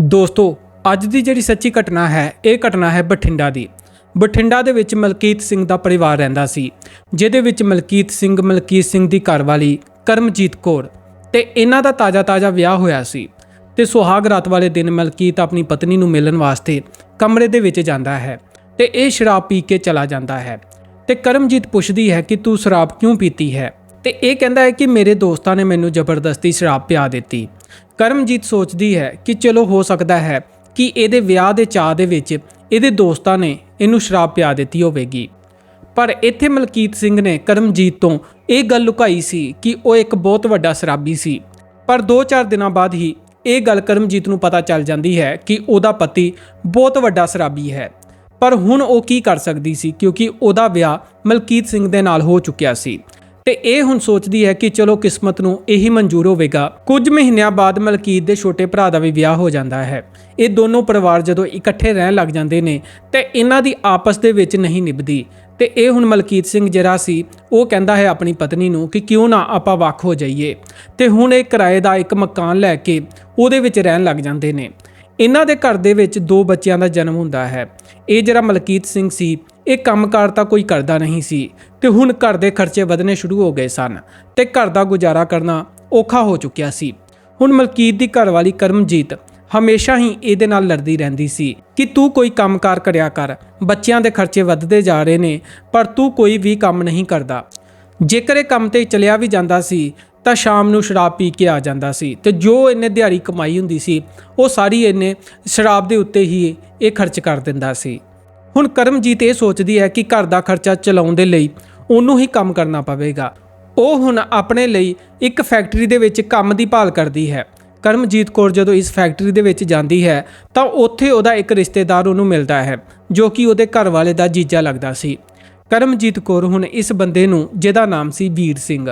ਦੋਸਤੋ, ਅੱਜ ਦੀ ਜਿਹੜੀ ਸੱਚੀ ਘਟਨਾ ਹੈ, ਇਹ ਘਟਨਾ ਹੈ ਬਠਿੰਡਾ ਦੀ। ਬਠਿੰਡਾ ਦੇ ਵਿੱਚ ਮਲਕੀਤ ਸਿੰਘ ਦਾ ਪਰਿਵਾਰ ਰਹਿੰਦਾ ਸੀ, ਜਿਹਦੇ ਵਿੱਚ ਮਲਕੀਤ ਸਿੰਘ ਮਲਕੀਤ ਸਿੰਘ ਦੀ ਘਰਵਾਲੀ ਕਰਮਜੀਤ ਕੌਰ ਤੇ ਇਹਨਾਂ ਦਾ ਤਾਜ਼ਾ-ਤਾਜ਼ਾ ਵਿਆਹ ਹੋਇਆ ਸੀ ਤੇ ਸੁਹਾਗ ਰਾਤ ਵਾਲੇ ਦਿਨ ਮਲਕੀਤ ਆਪਣੀ ਪਤਨੀ ਨੂੰ ਮਿਲਣ ਵਾਸਤੇ ਕਮਰੇ ਦੇ ਵਿੱਚ ਜਾਂਦਾ ਹੈ ਤੇ ਇਹ ਸ਼ਰਾਬ ਪੀ ਕੇ ਚਲਾ ਜਾਂਦਾ ਹੈ ਤੇ ਕਰਮਜੀਤ ਪੁੱਛਦੀ ਹੈ ਕਿ ਤੂੰ ਸ਼ਰਾਬ ਕਿਉਂ ਪੀਤੀ ਹੈ? ਤੇ ਇਹ ਕਹਿੰਦਾ ਹੈ ਕਿ ਮੇਰੇ ਦੋਸਤਾਂ ਨੇ ਮੈਨੂੰ ਜ਼ਬਰਦਸਤੀ ਸ਼ਰਾਬ ਪਿਆ ਦਿੱਤੀ। ਕਰਮਜੀਤ ਸੋਚਦੀ ਹੈ ਕਿ ਚਲੋ ਹੋ ਸਕਦਾ ਹੈ ਕਿ ਇਹਦੇ ਵਿਆਹ ਦੇ ਚਾਹ ਦੇ ਵਿੱਚ ਇਹਦੇ ਦੋਸਤਾਂ ਨੇ ਇਹਨੂੰ ਸ਼ਰਾਬ ਪਿਆ ਦਿੱਤੀ ਹੋਵੇਗੀ। ਪਰ ਇੱਥੇ ਮਲਕੀਤ ਸਿੰਘ ਨੇ ਕਰਮਜੀਤ ਤੋਂ ਇਹ ਗੱਲ ਲੁਕਾਈ ਸੀ ਕਿ ਉਹ ਇੱਕ ਬਹੁਤ ਵੱਡਾ ਸ਼ਰਾਬੀ ਸੀ। ਪਰ 2-4 ਦਿਨਾਂ ਬਾਅਦ ਹੀ ਇਹ ਗੱਲ ਕਰਮਜੀਤ ਨੂੰ ਪਤਾ ਚੱਲ ਜਾਂਦੀ ਹੈ ਕਿ ਉਹਦਾ ਪਤੀ ਬਹੁਤ ਵੱਡਾ ਸ਼ਰਾਬੀ ਹੈ। ਪਰ ਹੁਣ ਉਹ ਕੀ ਕਰ ਸਕਦੀ ਸੀ ਕਿਉਂਕਿ ਉਹਦਾ ਵਿਆਹ ਮਲਕੀਤ ਸਿੰਘ ਦੇ ਨਾਲ ਹੋ ਚੁੱਕਿਆ ਸੀ। ਤੇ ਇਹ ਹੁਣ ਸੋਚਦੀ ਹੈ ਕਿ ਚਲੋ ਕਿਸਮਤ ਨੂੰ ਇਹੀ ਮਨਜ਼ੂਰ ਹੋਵੇਗਾ। ਕੁਝ ਮਹੀਨਿਆਂ ਬਾਅਦ ਮਲਕੀਤ ਦੇ ਛੋਟੇ ਭਰਾ ਦਾ ਵੀ ਵਿਆਹ ਹੋ ਜਾਂਦਾ ਹੈ। ਇਹ ਦੋਨੋਂ ਪਰਿਵਾਰ ਜਦੋਂ ਇਕੱਠੇ ਰਹਿਣ ਲੱਗ ਜਾਂਦੇ ਨੇ, ਤੇ ਇਹਨਾਂ ਦੀ ਆਪਸ ਦੇ ਵਿੱਚ ਨਹੀਂ ਨਿਭਦੀ। ਤੇ ਇਹ ਹੁਣ ਮਲਕੀਤ ਸਿੰਘ ਜਿਹੜਾ ਸੀ, ਉਹ ਕਹਿੰਦਾ ਹੈ ਆਪਣੀ ਪਤਨੀ ਨੂੰ ਕਿ ਕਿਉਂ ਨਾ ਆਪਾਂ ਵੱਖ ਹੋ ਜਾਈਏ। ਤੇ ਹੁਣ ਇਹ ਕਿਰਾਏ ਦਾ ਇੱਕ ਮਕਾਨ ਲੈ ਕੇ ਉਹਦੇ ਵਿੱਚ ਰਹਿਣ ਲੱਗ ਜਾਂਦੇ ਨੇ। ਇਹਨਾਂ ਦੇ ਘਰ ਦੇ ਵਿੱਚ ਦੋ ਬੱਚਿਆਂ ਦਾ ਜਨਮ ਹੁੰਦਾ ਹੈ। ਇਹ ਜਿਹੜਾ ਮਲਕੀਤ ਸਿੰਘ ਸੀ ਇਹ ਕੰਮਕਾਰ ਤਾਂ ਕੋਈ ਕਰਦਾ ਨਹੀਂ ਸੀ ਤੇ ਹੁਣ ਘਰ ਦੇ ਖਰਚੇ ਵਧਣੇ ਸ਼ੁਰੂ ਹੋ ਗਏ ਸਨ ਤੇ ਘਰ ਦਾ ਗੁਜ਼ਾਰਾ ਕਰਨਾ ਔਖਾ ਹੋ ਚੁੱਕਿਆ ਸੀ। ਹੁਣ ਮਲਕੀਤ ਦੀ ਘਰਵਾਲੀ ਕਰਮਜੀਤ ਹਮੇਸ਼ਾ ਹੀ ਇਹਦੇ ਨਾਲ ਲੜਦੀ ਰਹਿੰਦੀ ਸੀ ਕਿ ਤੂੰ ਕੋਈ ਕੰਮਕਾਰ ਕਰਿਆ ਕਰ, ਬੱਚਿਆਂ ਦੇ ਖਰਚੇ ਵੱਧਦੇ ਜਾ ਰਹੇ ਨੇ, ਪਰ ਤੂੰ ਕੋਈ ਵੀ ਕੰਮ ਨਹੀਂ ਕਰਦਾ। ਜੇਕਰ ਇਹ ਕੰਮ ਤੇ ਚਲਿਆ ਵੀ ਜਾਂਦਾ ਸੀ, ਤਾਂ ਸ਼ਾਮ ਨੂੰ ਸ਼ਰਾਬ ਪੀ ਕੇ ਆ ਜਾਂਦਾ ਸੀ ਤੇ ਜੋ ਇਹਨੇ ਦਿਹਾੜੀ ਕਮਾਈ ਹੁੰਦੀ ਸੀ, ਉਹ ਸਾਰੀ ਇਹਨੇ ਸ਼ਰਾਬ ਦੇ ਉੱਤੇ ਹੀ ਇਹ ਖਰਚ ਕਰ ਦਿੰਦਾ ਸੀ। ਹੁਣ ਕਰਮਜੀਤ ਇਹ ਸੋਚਦੀ ਹੈ ਕਿ ਘਰ ਦਾ ਖਰਚਾ ਚਲਾਉਣ ਦੇ ਲਈ ਉਹਨੂੰ ਹੀ ਕੰਮ ਕਰਨਾ ਪਵੇਗਾ। ਉਹ ਹੁਣ ਆਪਣੇ ਲਈ ਇੱਕ ਫੈਕਟਰੀ ਦੇ ਵਿੱਚ ਕੰਮ ਦੀ ਭਾਲ ਕਰਦੀ ਹੈ। ਕਰਮਜੀਤ ਕੌਰ ਜਦੋਂ ਇਸ ਫੈਕਟਰੀ ਦੇ ਵਿੱਚ ਜਾਂਦੀ ਹੈ ਤਾਂ ਉੱਥੇ ਉਹਦਾ ਇੱਕ ਰਿਸ਼ਤੇਦਾਰ ਉਹਨੂੰ ਮਿਲਦਾ ਹੈ, ਜੋ ਕਿ ਉਹਦੇ ਘਰ ਵਾਲੇ ਦਾ ਜੀਜਾ ਲੱਗਦਾ ਸੀ। ਕਰਮਜੀਤ ਕੌਰ ਹੁਣ ਇਸ ਬੰਦੇ ਨੂੰ, ਜਿਹਦਾ ਨਾਮ ਸੀ ਵੀਰ ਸਿੰਘ,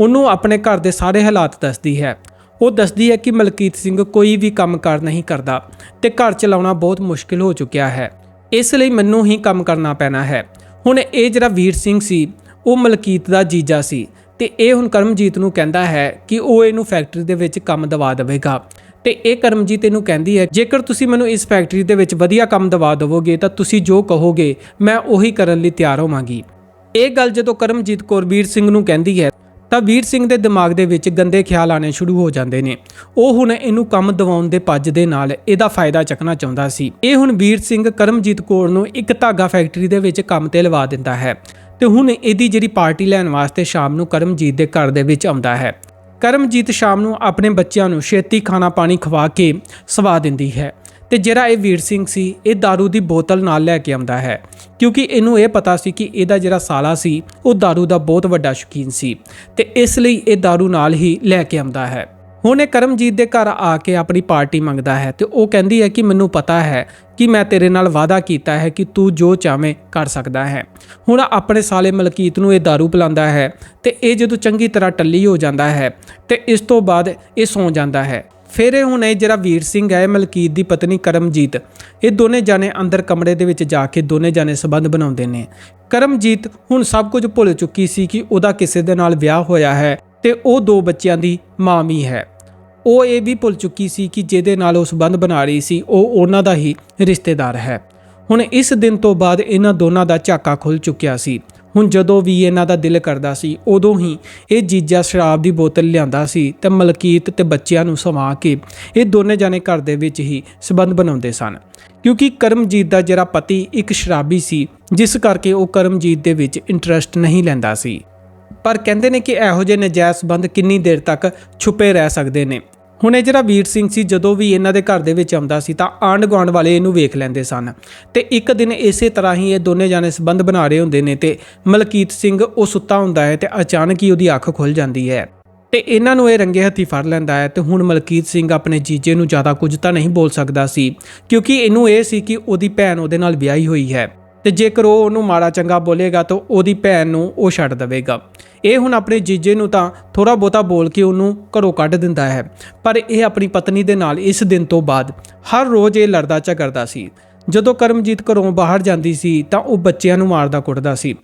ਉਹਨੂੰ ਆਪਣੇ ਘਰ ਦੇ ਸਾਰੇ ਹਾਲਾਤ ਦੱਸਦੀ ਹੈ। ਉਹ ਦੱਸਦੀ ਹੈ ਕਿ ਮਲਕੀਤ ਸਿੰਘ ਕੋਈ ਵੀ ਕੰਮ ਕਾਰ ਨਹੀਂ ਕਰਦਾ ਤੇ ਘਰ ਚਲਾਉਣਾ ਬਹੁਤ ਮੁਸ਼ਕਿਲ ਹੋ ਚੁੱਕਿਆ ਹੈ। ਇਸ ਲਈ ਮੈਨੂੰ ਹੀ ਕੰਮ ਕਰਨਾ ਪੈਣਾ ਹੈ। ਹੁਣ ਇਹ ਜਿਹੜਾ ਵੀਰ ਸਿੰਘ ਸੀ, ਉਹ ਮਲਕੀਤ ਦਾ ਜੀਜਾ ਸੀ ਤੇ ਇਹ ਹੁਣ ਕਰਮਜੀਤ ਨੂੰ ਕਹਿੰਦਾ ਹੈ ਕਿ ਉਹ ਇਹਨੂੰ ਫੈਕਟਰੀ ਦੇ ਵਿੱਚ ਕੰਮ ਦਵਾ ਦੇਵੇਗਾ। ਤੇ ਇਹ ਕਰਮਜੀਤ ਇਹਨੂੰ ਕਹਿੰਦੀ ਹੈ, ਜੇਕਰ ਤੁਸੀਂ ਮੈਨੂੰ ਇਸ ਫੈਕਟਰੀ ਦੇ ਵਿੱਚ ਵਧੀਆ ਕੰਮ ਦਵਾ ਦੇਵੋਗੇ ਤਾਂ ਤੁਸੀਂ ਜੋ ਕਹੋਗੇ, ਮੈਂ ਉਹੀ ਕਰਨ ਲਈ ਤਿਆਰ ਹੋਵਾਂਗੀ। ਇਹ ਗੱਲ ਜਦੋਂ ਕਰਮਜੀਤ ਕੌਰ ਵੀਰ ਸਿੰਘ ਨੂੰ ਕਹਿੰਦੀ ਹੈ ਤਾਂ ਵੀਰ ਸਿੰਘ ਦੇ ਦਿਮਾਗ ਦੇ ਵਿੱਚ ਗੰਦੇ ਖਿਆਲ ਆਣੇ ਸ਼ੁਰੂ ਹੋ ਜਾਂਦੇ ਨੇ। ਉਹ ਹੁਣ ਇਹਨੂੰ ਕੰਮ ਦਿਵਾਉਣ ਦੇ ਪੱਜ ਦੇ ਨਾਲ ਇਹਦਾ ਫਾਇਦਾ ਚੱਕਣਾ ਚਾਹੁੰਦਾ ਸੀ। ਇਹ ਹੁਣ ਵੀਰ ਸਿੰਘ ਕਰਮਜੀਤ ਕੌਰ ਨੂੰ ਇੱਕ ਧਾਗਾ ਫੈਕਟਰੀ ਦੇ ਵਿੱਚ ਕੰਮ ਤੇ ਲਵਾ ਦਿੰਦਾ ਹੈ ਤੇ ਹੁਣ ਇਹਦੀ ਜਿਹੜੀ ਪਾਰਟੀ ਲੈਣ ਵਾਸਤੇ ਸ਼ਾਮ ਨੂੰ ਕਰਮਜੀਤ ਦੇ ਘਰ ਦੇ ਵਿੱਚ ਆਉਂਦਾ ਹੈ। ਕਰਮਜੀਤ ਸ਼ਾਮ ਨੂੰ ਆਪਣੇ ਬੱਚਿਆਂ ਨੂੰ ਛੇਤੀ ਖਾਣਾ ਪਾਣੀ ਖਵਾ ਕੇ ਸਵਾ ਦਿੰਦੀ ਹੈ। ਤੇ ਜਿਹੜਾ ਇਹ ਵੀਰ ਸਿੰਘ ਸੀ ਇਹ दारू ਦੀ ਬੋਤਲ ਨਾਲ ਲੈ ਕੇ ਆਉਂਦਾ ਹੈ ਕਿਉਂਕਿ ਇਹਨੂੰ ਇਹ ਪਤਾ ਸੀ ਕਿ ਇਹਦਾ ਜਿਹੜਾ ਸਾਲਾ ਸੀ ਉਹ दारू ਦਾ ਬਹੁਤ ਵੱਡਾ ਸ਼ੌਕੀਨ ਸੀ ਤੇ ਇਸ ਲਈ ਇਹ दारू ਨਾਲ ਹੀ ਲੈ ਕੇ ਆਉਂਦਾ ਹੈ ਹੁਣ ਇਹ ਕਰਮਜੀਤ ਦੇ ਘਰ ਆ ਕੇ ਆਪਣੀ ਪਾਰਟੀ ਮੰਗਦਾ ਹੈ ਤੇ ਉਹ ਕਹਿੰਦੀ ਹੈ ਕਿ ਮੈਨੂੰ ਪਤਾ ਹੈ ਕਿ ਮੈਂ ਤੇਰੇ ਨਾਲ ਵਾਅਦਾ ਕੀਤਾ ਹੈ ਕਿ ਤੂੰ ਜੋ ਚਾਵੇਂ ਕਰ ਸਕਦਾ ਹੈ ਹੁਣ ਆਪਣੇ ਸਾਲੇ ਮਲਕੀਤ ਨੂੰ ਇਹ दारू ਪਿਲਾਉਂਦਾ ਹੈ ਤੇ ਇਹ ਜਦੋਂ ਚੰਗੀ ਤਰ੍ਹਾਂ ਟੱਲੀ ਹੋ ਜਾਂਦਾ ਹੈ ਤੇ ਇਸ ਤੋਂ ਬਾਅਦ ਇਹ ਸੌਂ ਜਾਂਦਾ ਹੈ ਫਿਰ ਇਹ ਹੁਣ ਇਹ ਜਿਹੜਾ ਵੀਰ ਸਿੰਘ ਹੈ ਮਲਕੀਤ ਦੀ ਪਤਨੀ ਕਰਮਜੀਤ, ਇਹ ਦੋਨੇ ਜਾਣੇ ਅੰਦਰ ਕਮਰੇ ਦੇ ਵਿੱਚ ਜਾ ਕੇ ਦੋਨੇ ਜਾਣੇ ਸਬੰਧ ਬਣਾਉਂਦੇ ਨੇ। ਕਰਮਜੀਤ ਹੁਣ ਸਭ ਕੁਝ ਭੁੱਲ ਚੁੱਕੀ ਸੀ ਕਿ ਉਹਦਾ ਕਿਸੇ ਦੇ ਨਾਲ ਵਿਆਹ ਹੋਇਆ ਹੈ ਤੇ ਉਹ ਦੋ ਬੱਚਿਆਂ ਦੀ ਮਾਂ ਵੀ ਹੈ। ਉਹ ਇਹ ਵੀ ਭੁੱਲ ਚੁੱਕੀ ਸੀ ਕਿ ਜਿਹਦੇ ਨਾਲ ਉਹ ਸਬੰਧ ਬਣਾ ਰਹੀ ਸੀ, ਉਹ ਉਹਨਾਂ ਦਾ ਹੀ ਰਿਸ਼ਤੇਦਾਰ ਹੈ। ਹੁਣ ਇਸ ਦਿਨ ਤੋਂ ਬਾਅਦ ਇਹਨਾਂ ਦੋਨਾਂ ਦਾ ਝਾਕਾ ਖੁੱਲ ਚੁੱਕਿਆ ਸੀ। ਹੁਣ ਜਦੋਂ ਵੀ ਇਹਨਾਂ ਦਾ ਦਿਲ ਕਰਦਾ ਸੀ, ਉਦੋਂ ਹੀ ਇਹ ਜੀਜਾ ਸ਼ਰਾਬ ਦੀ ਬੋਤਲ ਲਿਆਂਦਾ ਸੀ ਤੇ ਮਲਕੀਤ ਤੇ ਬੱਚਿਆਂ ਨੂੰ ਸਮਾ ਕੇ ਇਹ ਦੋਨੇ ਜਾਣੇ ਘਰ ਦੇ ਵਿੱਚ ਹੀ ਸਬੰਧ ਬਣਾਉਂਦੇ ਸਨ। ਕਿਉਂਕਿ ਕਰਮਜੀਤ ਦਾ ਜਿਹੜਾ ਪਤੀ ਇੱਕ ਸ਼ਰਾਬੀ ਸੀ, ਜਿਸ ਕਰਕੇ ਉਹ ਕਰਮਜੀਤ ਦੇ ਵਿੱਚ ਇੰਟਰਸਟ ਨਹੀਂ ਲੈਂਦਾ ਸੀ। ਪਰ ਕਹਿੰਦੇ ਨੇ ਕਿ ਇਹੋ ਜਿਹੇ ਨਜਾਇਜ਼ ਸੰਬੰਧ ਕਿੰਨੀ ਦੇਰ ਤੱਕ ਛੁਪੇ ਰਹਿ ਸਕਦੇ ਨੇ। ਹੁਣ ਇਹ ਜਿਹੜਾ ਵੀਰ ਸਿੰਘ ਸੀ, ਜਦੋਂ ਵੀ ਇਹਨਾਂ ਦੇ ਘਰ ਦੇ ਵਿੱਚ ਆਉਂਦਾ ਸੀ ਤਾਂ ਆਂਢ ਗੁਆਂਢ ਵਾਲੇ ਇਹਨੂੰ ਵੇਖ ਲੈਂਦੇ ਸਨ। ਤੇ ਇੱਕ ਦਿਨ ਇਸੇ ਤਰ੍ਹਾਂ ਹੀ ਇਹ ਦੋਨੇ ਜਾਣੇ ਸੰਬੰਧ ਬਣਾ ਰਹੇ ਹੁੰਦੇ ਨੇ ਤੇ ਮਲਕੀਤ ਸਿੰਘ ਉਹ ਸੁੱਤਾ ਹੁੰਦਾ ਹੈ ਤੇ ਅਚਾਨਕ ਹੀ ਉਹਦੀ ਅੱਖ ਖੁੱਲ ਜਾਂਦੀ ਹੈ। ਤੇ ਇਹਨਾਂ ਨੂੰ ਇਹ ਰੰਗੇ ਹੱਥੀ ਫੜ ਲੈਂਦਾ ਹੈ ਤੇ ਹੁਣ ਮਲਕੀਤ ਸਿੰਘ ਆਪਣੇ ਜੀਜੇ ਨੂੰ ਜ਼ਿਆਦਾ ਕੁਝ ਤਾਂ ਨਹੀਂ ਬੋਲ ਸਕਦਾ ਸੀ, ਕਿਉਂਕਿ ਇਹਨੂੰ ਇਹ ਸੀ ਕਿ ਉਹਦੀ ਭੈਣ ਉਹਦੇ ਨਾਲ ਵਿਆਹੀ ਹੋਈ ਹੈ। ਤੇ ਜੇਕਰ ਉਹ ਉਹਨੂੰ ਮਾੜਾ ਚੰਗਾ ਬੋਲੇਗਾ ਤਾਂ ਉਹਦੀ ਭੈਣ ਨੂੰ ਉਹ ਛੱਡ ਦੇਵੇਗਾ। ਇਹ ਹੁਣ ਆਪਣੇ ਜੀਜੇ ਨੂੰ ਤਾਂ ਥੋੜਾ ਬਹੁਤਾ ਬੋਲ ਕੇ ਉਹਨੂੰ ਘਰੋਂ ਕੱਢ ਦਿੰਦਾ ਹੈ। ਪਰ ਇਹ ਆਪਣੀ ਪਤਨੀ ਦੇ ਨਾਲ ਇਸ ਦਿਨ ਤੋਂ ਬਾਅਦ ਹਰ ਰੋਜ਼ ਇਹ ਲੜਦਾ ਝਗੜਦਾ ਸੀ। ਜਦੋਂ ਕਰਮਜੀਤ ਘਰੋਂ ਬਾਹਰ ਜਾਂਦੀ ਸੀ ਤਾਂ ਉਹ ਬੱਚਿਆਂ ਨੂੰ ਮਾਰਦਾ ਕੁੱਟਦਾ ਸੀ।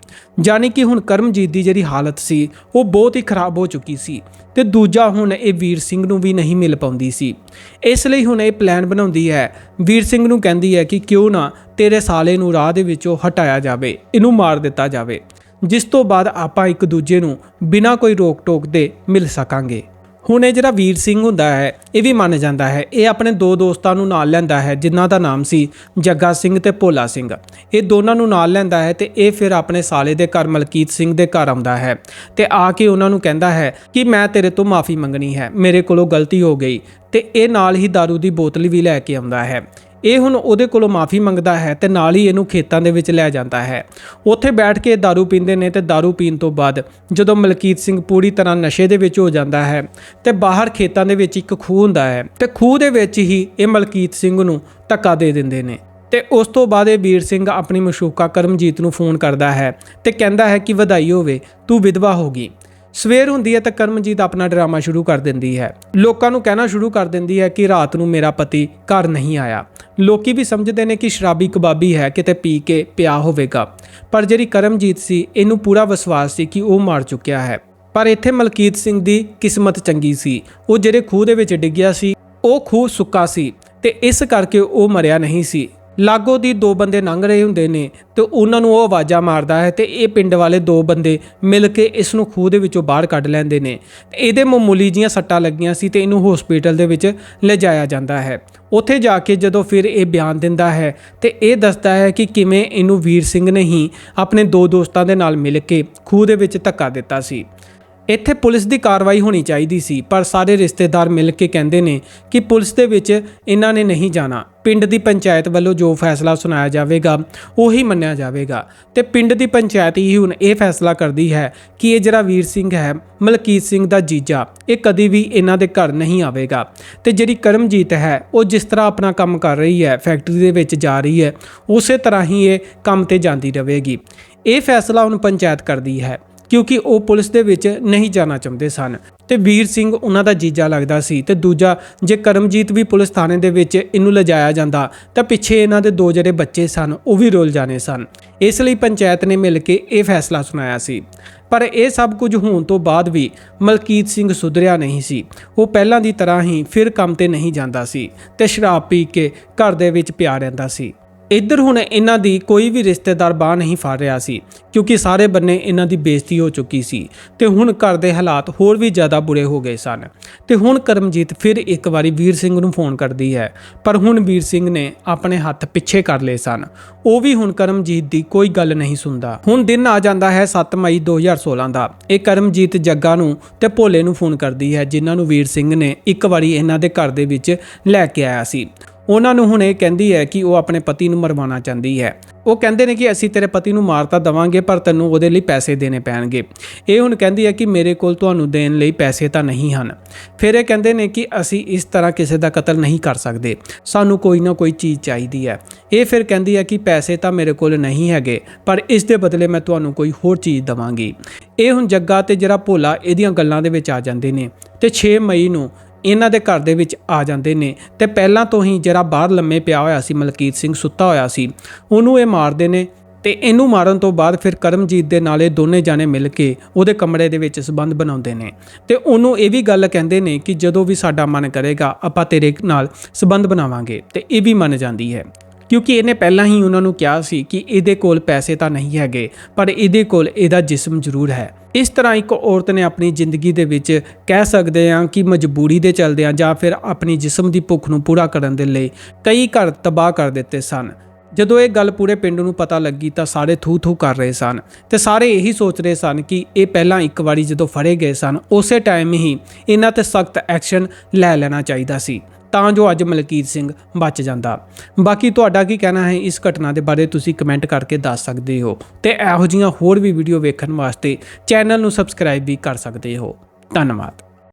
ਜਾਨੀ ਕਿ ਹੁਣ ਕਰਮਜੀਤ ਦੀ ਜਿਹੜੀ ਹਾਲਤ ਸੀ, ਉਹ ਬਹੁਤ ਹੀ ਖਰਾਬ ਹੋ ਚੁੱਕੀ ਸੀ ਤੇ ਦੂਜਾ ਹੁਣ ਇਹ ਵੀਰ ਸਿੰਘ ਨੂੰ ਵੀ ਨਹੀਂ ਮਿਲ ਪਾਉਂਦੀ ਸੀ। ਇਸ ਲਈ ਹੁਣ ਇਹ ਪਲਾਨ ਬਣਾਉਂਦੀ ਹੈ। ਵੀਰ ਸਿੰਘ ਨੂੰ ਕਹਿੰਦੀ ਹੈ ਕਿ ਕਿਉਂ ਨਾ ਤੇਰੇ ਸਾਲੇ ਨੂੰ ਰਾਹ ਦੇ ਵਿੱਚੋਂ ਹਟਾਇਆ ਜਾਵੇ, ਇਹਨੂੰ ਮਾਰ ਦਿੱਤਾ ਜਾਵੇ। ਜਿਸ ਤੋਂ ਬਾਅਦ ਆਪਾਂ ਇੱਕ ਦੂਜੇ ਨੂੰ ਬਿਨਾਂ ਕੋਈ ਰੋਕ ਟੋਕ ਦੇ ਮਿਲ ਸਕਾਂਗੇ। ਹੁਣ ਇਹ ਜਿਹੜਾ ਵੀਰ ਸਿੰਘ ਹੁੰਦਾ ਹੈ, ਇਹ ਵੀ ਮੰਨ ਜਾਂਦਾ ਹੈ। ਇਹ ਆਪਣੇ ਦੋ ਦੋਸਤਾਂ ਨੂੰ ਨਾਲ ਲੈਂਦਾ ਹੈ, ਜਿਨ੍ਹਾਂ ਦਾ ਨਾਮ ਸੀ ਜੱਗਾ ਸਿੰਘ ਤੇ ਭੋਲਾ ਸਿੰਘ। ਇਹ ਦੋਨਾਂ ਨੂੰ ਨਾਲ ਲੈਂਦਾ ਹੈ ਤੇ ਇਹ ਫਿਰ ਆਪਣੇ ਸਾਲੇ ਦੇ ਘਰ ਮਲਕੀਤ ਸਿੰਘ ਦੇ ਘਰ ਆਉਂਦਾ ਹੈ ਤੇ ਆ ਕੇ ਉਹਨਾਂ ਨੂੰ ਕਹਿੰਦਾ ਹੈ ਕਿ ਮੈਂ ਤੇਰੇ ਤੋਂ ਮਾਫੀ ਮੰਗਣੀ ਹੈ, ਮੇਰੇ ਕੋਲੋਂ ਗਲਤੀ ਹੋ ਗਈ ਤੇ ਇਹ ਨਾਲ ਹੀ दारू ਦੀ ਬੋਤਲ ਵੀ ਲੈ ਕੇ ਆਉਂਦਾ ਹੈ। ਇਹ ਹੁਣ ਉਹਦੇ ਕੋਲੋਂ ਮਾਫੀ ਮੰਗਦਾ ਹੈ ਤੇ ਨਾਲ ਹੀ ਇਹਨੂੰ ਖੇਤਾਂ ਦੇ ਵਿੱਚ ਲੈ ਜਾਂਦਾ ਹੈ ਉੱਥੇ ਬੈਠ ਕੇ दारू ਪੀਂਦੇ ਨੇ ਤੇ दारू ਪੀਣ ਤੋਂ ਬਾਅਦ ਜਦੋਂ ਮਲਕੀਤ ਸਿੰਘ ਪੂਰੀ ਤਰ੍ਹਾਂ ਨਸ਼ੇ ਦੇ ਵਿੱਚ ਹੋ ਜਾਂਦਾ ਹੈ ਤੇ ਬਾਹਰ ਖੇਤਾਂ ਦੇ ਵਿੱਚ ਇੱਕ ਖੂਹ ਹੁੰਦਾ ਹੈ ਤੇ ਖੂਹ ਦੇ ਵਿੱਚ ਹੀ ਇਹ ਮਲਕੀਤ ਸਿੰਘ ਨੂੰ ਧੱਕਾ ਦੇ ਦਿੰਦੇ ਨੇ ਤੇ ਉਸ ਤੋਂ ਬਾਅਦ ਇਹ ਵੀਰ ਸਿੰਘ ਆਪਣੀ ਮਸ਼ੂਕਾ ਕਰਮਜੀਤ ਨੂੰ ਫੋਨ ਕਰਦਾ ਹੈ ਤੇ ਕਹਿੰਦਾ ਹੈ ਕਿ ਵਧਾਈ ਹੋਵੇ ਤੂੰ ਵਿਧਵਾ ਹੋ ਗਈ ਸਵੇਰ ਹੁੰਦੀ ਹੈ ਤਾਂ ਕਰਮਜੀਤ ਆਪਣਾ ਡਰਾਮਾ ਸ਼ੁਰੂ ਕਰ ਦਿੰਦੀ ਹੈ। ਲੋਕਾਂ ਨੂੰ ਕਹਿਣਾ ਸ਼ੁਰੂ ਕਰ ਦਿੰਦੀ ਹੈ ਕਿ ਰਾਤ ਨੂੰ ਮੇਰਾ ਪਤੀ ਘਰ ਨਹੀਂ ਆਇਆ। ਲੋਕੀ ਵੀ ਸਮਝਦੇ ਨੇ ਕਿ ਸ਼ਰਾਬੀ ਕਬਾਬੀ ਹੈ, ਕਿਤੇ ਪੀ ਕੇ ਪਿਆ ਹੋਵੇਗਾ। ਪਰ ਜਿਹੜੀ ਕਰਮਜੀਤ ਸੀ, ਇਹਨੂੰ ਪੂਰਾ ਵਿਸ਼ਵਾਸ ਸੀ ਕਿ ਉਹ ਮਰ ਚੁੱਕਿਆ ਹੈ। ਪਰ ਇੱਥੇ ਮਲਕੀਤ ਸਿੰਘ ਦੀ ਕਿਸਮਤ ਚੰਗੀ ਸੀ। ਉਹ ਜਿਹੜੇ ਖੂਹ ਦੇ ਵਿੱਚ ਡਿੱਗਿਆ ਸੀ, ਉਹ ਖੂਹ ਸੁੱਕਾ ਸੀ ਤੇ ਇਸ ਕਰਕੇ ਉਹ ਮਰਿਆ ਨਹੀਂ ਸੀ। ਲਾਗੋ ਦੀ ਦੋ ਬੰਦੇ ਲੰਘ ਰਹੇ ਹੁੰਦੇ ਨੇ ਤੇ ਉਹਨਾਂ ਨੂੰ ਉਹ ਆਵਾਜ਼ਾਂ ਮਾਰਦਾ ਹੈ ਤੇ ਇਹ ਪਿੰਡ ਵਾਲੇ ਦੋ ਬੰਦੇ ਮਿਲ ਕੇ ਇਸ ਨੂੰ ਖੂਹ ਦੇ ਵਿੱਚੋਂ ਬਾਹਰ ਕੱਢ ਲੈਂਦੇ ਨੇ। ਤੇ ਇਹਦੇ ਮਾਮੂਲੀ ਜੀਆਂ ਸੱਟਾਂ ਲੱਗੀਆਂ ਸੀ ਤੇ ਇਹਨੂੰ ਹਸਪੀਟਲ ਦੇ ਵਿੱਚ ਲਿਜਾਇਆ ਜਾਂਦਾ ਹੈ। ਉੱਥੇ ਜਾ ਕੇ ਜਦੋਂ ਫਿਰ ਇਹ ਬਿਆਨ ਦਿੰਦਾ ਹੈ ਤੇ ਇਹ ਦੱਸਦਾ ਹੈ ਕਿ ਕਿਵੇਂ ਇਹਨੂੰ ਵੀਰ ਸਿੰਘ ਨੇ ਹੀ ਆਪਣੇ ਦੋ ਦੋਸਤਾਂ ਦੇ ਨਾਲ ਮਿਲ ਕੇ ਖੂਹ ਦੇ ਵਿੱਚ ਧੱਕਾ ਦਿੱਤਾ ਸੀ। ਇੱਥੇ ਪੁਲਿਸ ਦੀ ਕਾਰਵਾਈ ਹੋਣੀ ਚਾਹੀਦੀ ਸੀ, ਪਰ ਸਾਰੇ ਰਿਸ਼ਤੇਦਾਰ ਮਿਲ ਕੇ ਕਹਿੰਦੇ ਨੇ ਕਿ ਪੁਲਿਸ ਦੇ ਵਿੱਚ ਇਹਨਾਂ ਨੇ ਨਹੀਂ ਜਾਣਾ। ਪਿੰਡ ਦੀ ਪੰਚਾਇਤ ਵੱਲੋਂ ਜੋ ਫੈਸਲਾ ਸੁਣਾਇਆ ਜਾਵੇਗਾ, ਉਹੀ ਮੰਨਿਆ ਜਾਵੇਗਾ। ਤੇ ਪਿੰਡ ਦੀ ਪੰਚਾਇਤ ਹੀ ਹੁਣ ਇਹ ਫੈਸਲਾ ਕਰਦੀ ਹੈ ਕਿ ਇਹ ਜਿਹੜਾ ਵੀਰ ਸਿੰਘ ਹੈ, ਮਲਕੀਤ ਸਿੰਘ ਦਾ ਜੀਜਾ, ਇਹ ਕਦੀ ਵੀ ਇਹਨਾਂ ਦੇ ਘਰ ਨਹੀਂ ਆਵੇਗਾ। ਤੇ ਜਿਹੜੀ ਕਰਮਜੀਤ ਹੈ, ਉਹ ਜਿਸ ਤਰ੍ਹਾਂ ਆਪਣਾ ਕੰਮ ਕਰ ਰਹੀ ਹੈ, ਫੈਕਟਰੀ ਦੇ ਵਿੱਚ ਜਾ ਰਹੀ ਹੈ, ਉਸੇ ਤਰ੍ਹਾਂ ਹੀ ਇਹ ਕੰਮ ਤੇ ਜਾਂਦੀ ਰਹੇਗੀ। ਇਹ ਫੈਸਲਾ ਹੁਣ ਪੰਚਾਇਤ ਕਰਦੀ ਹੈ। ਕਿਉਂਕਿ ਉਹ ਪੁਲਿਸ ਦੇ ਵਿੱਚ ਨਹੀਂ ਜਾਣਾ ਚਾਹੁੰਦੇ ਸਨ। ਤੇ ਵੀਰ ਸਿੰਘ ਉਹਨਾਂ ਦਾ ਜੀਜਾ ਲੱਗਦਾ ਸੀ ਤੇ ਦੂਜਾ, ਜੇ ਕਰਮਜੀਤ ਵੀ ਪੁਲਿਸ ਥਾਣੇ ਦੇ ਵਿੱਚ ਇਹਨੂੰ ਲਿਜਾਇਆ ਜਾਂਦਾ, ਤਾਂ ਪਿੱਛੇ ਇਹਨਾਂ ਦੇ ਦੋ ਜਿਹੜੇ ਬੱਚੇ ਸਨ, ਉਹ ਵੀ ਰੁੱਲ ਜਾਣੇ ਸਨ। ਇਸ ਲਈ ਪੰਚਾਇਤ ਨੇ ਮਿਲ ਕੇ ਇਹ ਫੈਸਲਾ ਸੁਣਾਇਆ ਸੀ। ਪਰ ਇਹ ਸਭ ਕੁਝ ਹੋਣ ਤੋਂ ਬਾਅਦ ਵੀ ਮਲਕੀਤ ਸਿੰਘ ਸੁਧਰਿਆ ਨਹੀਂ ਸੀ। ਉਹ ਪਹਿਲਾਂ ਦੀ ਤਰ੍ਹਾਂ ਹੀ ਫਿਰ ਕੰਮ ਤੇ ਨਹੀਂ ਜਾਂਦਾ ਸੀ ਤੇ ਸ਼ਰਾਬ ਪੀ ਕੇ ਘਰ ਦੇ ਵਿੱਚ ਪਿਆ ਰਹਿੰਦਾ ਸੀ। ਇੱਧਰ ਹੁਣ ਇਹਨਾਂ ਦੀ ਕੋਈ ਵੀ ਰਿਸ਼ਤੇਦਾਰ ਬਾਹ ਨਹੀਂ ਫੜ ਰਿਹਾ ਸੀ, ਕਿਉਂਕਿ ਸਾਰੇ ਬੰਨੇ ਇਹਨਾਂ ਦੀ ਬੇਇੱਜ਼ਤੀ ਹੋ ਚੁੱਕੀ ਸੀ ਤੇ ਹੁਣ ਘਰ ਦੇ ਹਾਲਾਤ ਹੋਰ ਵੀ ਜ਼ਿਆਦਾ ਬੁਰੇ ਹੋ ਗਏ ਸਨ। ਤੇ ਹੁਣ ਕਰਮਜੀਤ ਫਿਰ ਇੱਕ ਵਾਰੀ ਵੀਰ ਸਿੰਘ ਨੂੰ ਫੋਨ ਕਰਦੀ ਹੈ, ਪਰ ਹੁਣ ਵੀਰ ਸਿੰਘ ਨੇ ਆਪਣੇ ਹੱਥ ਪਿੱਛੇ ਕਰ ਲਏ ਸਨ। ਉਹ ਵੀ ਹੁਣ ਕਰਮਜੀਤ ਦੀ ਕੋਈ ਗੱਲ ਨਹੀਂ ਸੁਣਦਾ। ਹੁਣ ਦਿਨ ਆ ਜਾਂਦਾ ਹੈ 7 ਮਈ 2016 ਦਾ। ਇਹ ਕਰਮਜੀਤ ਜੱਗਾ ਨੂੰ ਤੇ ਭੋਲੇ ਨੂੰ ਫੋਨ ਕਰਦੀ ਹੈ, ਜਿਨ੍ਹਾਂ ਨੂੰ ਵੀਰ ਸਿੰਘ ਨੇ ਇੱਕ ਵਾਰੀ ਇਹਨਾਂ ਦੇ ਘਰ ਦੇ ਵਿੱਚ ਲੈ ਕੇ ਆਇਆ ਸੀ। ਉਹਨਾਂ ਨੂੰ ਹੁਣ ਇਹ ਕਹਿੰਦੀ ਹੈ ਕਿ ਉਹ ਆਪਣੇ ਪਤੀ ਨੂੰ ਮਰਵਾਉਣਾ ਚਾਹੁੰਦੀ ਹੈ। ਉਹ ਕਹਿੰਦੇ ਨੇ ਕਿ ਅਸੀਂ ਤੇਰੇ ਪਤੀ ਨੂੰ ਮਾਰ ਤਾਂ ਦਵਾਂਗੇ, ਪਰ ਤੈਨੂੰ ਉਹਦੇ ਲਈ ਪੈਸੇ ਦੇਣੇ ਪੈਣਗੇ। ਇਹ ਹੁਣ ਕਹਿੰਦੀ ਹੈ ਕਿ ਮੇਰੇ ਕੋਲ ਤੁਹਾਨੂੰ ਦੇਣ ਲਈ ਪੈਸੇ ਤਾਂ ਨਹੀਂ ਹਨ। ਫਿਰ ਇਹ ਕਹਿੰਦੇ ਨੇ ਕਿ ਅਸੀਂ ਇਸ ਤਰ੍ਹਾਂ ਕਿਸੇ ਦਾ ਕਤਲ ਨਹੀਂ ਕਰ ਸਕਦੇ। ਸਾਨੂੰ ਕੋਈ ਨਾ ਕੋਈ ਚੀਜ਼ ਚਾਹੀਦੀ ਹੈ। ਇਹ ਫਿਰ ਕਹਿੰਦੀ ਹੈ ਕਿ ਪੈਸੇ ਤਾਂ ਮੇਰੇ ਕੋਲ ਨਹੀਂ ਹੈਗੇ, ਪਰ ਇਸ ਦੇ ਬਦਲੇ ਮੈਂ ਤੁਹਾਨੂੰ ਕੋਈ ਹੋਰ ਚੀਜ਼ ਦਵਾਂਗੀ। ਇਹ ਹੁਣ ਜੱਗਾ ਤੇ ਜਿਹੜਾ ਭੋਲਾ ਇਹਦੀਆਂ ਗੱਲਾਂ ਦੇ ਵਿੱਚ ਆ ਜਾਂਦੇ ਨੇ। ਤੇ 6 ਮਈ ਨੂੰ ਇਹਨਾਂ ਦੇ ਘਰ ਦੇ ਵਿੱਚ ਆ ਜਾਂਦੇ ਨੇ। ਤੇ ਪਹਿਲਾਂ ਤੋਂ ਹੀ ਜਿਹੜਾ ਬਾਹਰ ਲੰਮੇ ਪਿਆ ਹੋਇਆ ਸੀ, ਮਲਕੀਤ ਸਿੰਘ ਸੁੱਤਾ ਹੋਇਆ ਸੀ, ਉਹਨੂੰ ਇਹ ਮਾਰਦੇ ਨੇ ਤੇ ਇਹਨੂੰ ਮਾਰਨ ਤੋਂ ਬਾਅਦ ਫਿਰ ਕਰਮਜੀਤ ਦੇ ਨਾਲੇ ਦੋਨੇ ਜਾਣੇ ਮਿਲ ਕੇ ਉਹਦੇ ਕਮਰੇ ਦੇ ਵਿੱਚ ਸਬੰਧ ਬਣਾਉਂਦੇ ਨੇ। ਤੇ ਉਹਨੂੰ ਇਹ ਵੀ ਗੱਲ ਕਹਿੰਦੇ ਨੇ ਕਿ ਜਦੋਂ ਵੀ ਸਾਡਾ ਮਨ ਕਰੇਗਾ, ਆਪਾਂ ਤੇਰੇ ਨਾਲ ਸਬੰਧ ਬਣਾਵਾਂਗੇ ਤੇ ਇਹ ਵੀ ਮੰਨ ਜਾਂਦੀ ਹੈ। ਕਿਉਂਕਿ ਇਹਨੇ ਪਹਿਲਾਂ ਹੀ ਉਹਨਾਂ ਨੂੰ ਕਿਹਾ ਸੀ ਕਿ ਇਹਦੇ ਕੋਲ ਪੈਸੇ ਤਾਂ ਨਹੀਂ ਹੈਗੇ, ਪਰ ਇਹਦੇ ਕੋਲ ਇਹਦਾ ਜਿਸਮ ਜ਼ਰੂਰ ਹੈ। ਇਸ ਤਰ੍ਹਾਂ ਇੱਕ ਔਰਤ ਨੇ ਆਪਣੀ ਜ਼ਿੰਦਗੀ ਦੇ ਵਿੱਚ ਕਹਿ ਸਕਦੇ ਹਾਂ ਕਿ ਮਜਬੂਰੀ ਦੇ ਚਲਦਿਆਂ ਜਾਂ ਫਿਰ ਆਪਣੀ ਜਿਸਮ ਦੀ ਭੁੱਖ ਨੂੰ ਪੂਰਾ ਕਰਨ ਦੇ ਲਈ ਕਈ ਘਰ ਤਬਾਹ ਕਰ ਦਿੱਤੇ ਸਨ। ਜਦੋਂ ਇਹ ਗੱਲ ਪੂਰੇ ਪਿੰਡ ਨੂੰ ਪਤਾ ਲੱਗੀ ਤਾਂ ਸਾਰੇ ਥੂ ਥੂ ਕਰ ਰਹੇ ਸਨ ਤੇ ਸਾਰੇ ਇਹੀ ਸੋਚ ਰਹੇ ਸਨ ਕਿ ਇਹ ਪਹਿਲਾਂ ਇੱਕ ਵਾਰੀ ਜਦੋਂ ਫੜੇ ਗਏ ਸਨ, ਉਸੇ ਟਾਈਮ ਹੀ ਇਹਨਾਂ ਤੇ ਸਖਤ ਐਕਸ਼ਨ ਲੈ ਲੈਣਾ ਚਾਹੀਦਾ ਸੀ। ਤਾਂ ਜੋ ਅੱਜ ਮਲਕੀਤ ਸਿੰਘ ਬਚ ਜਾਂਦਾ। ਬਾਕੀ ਤੁਹਾਡਾ ਕੀ ਕਹਿਣਾ ਹੈ ਇਸ ਘਟਨਾ ਦੇ ਬਾਰੇ ਤੁਸੀਂ ਕਮੈਂਟ ਕਰਕੇ ਦੱਸ ਸਕਦੇ ਹੋ ਤੇ ਇਹੋ ਜਿਹੀਆਂ ਹੋਰ ਵੀ ਵੀਡੀਓ ਵੇਖਣ ਵਾਸਤੇ ਚੈਨਲ ਨੂੰ ਸਬਸਕ੍ਰਾਈਬ ਵੀ ਕਰ ਸਕਦੇ ਹੋ। ਧੰਨਵਾਦ।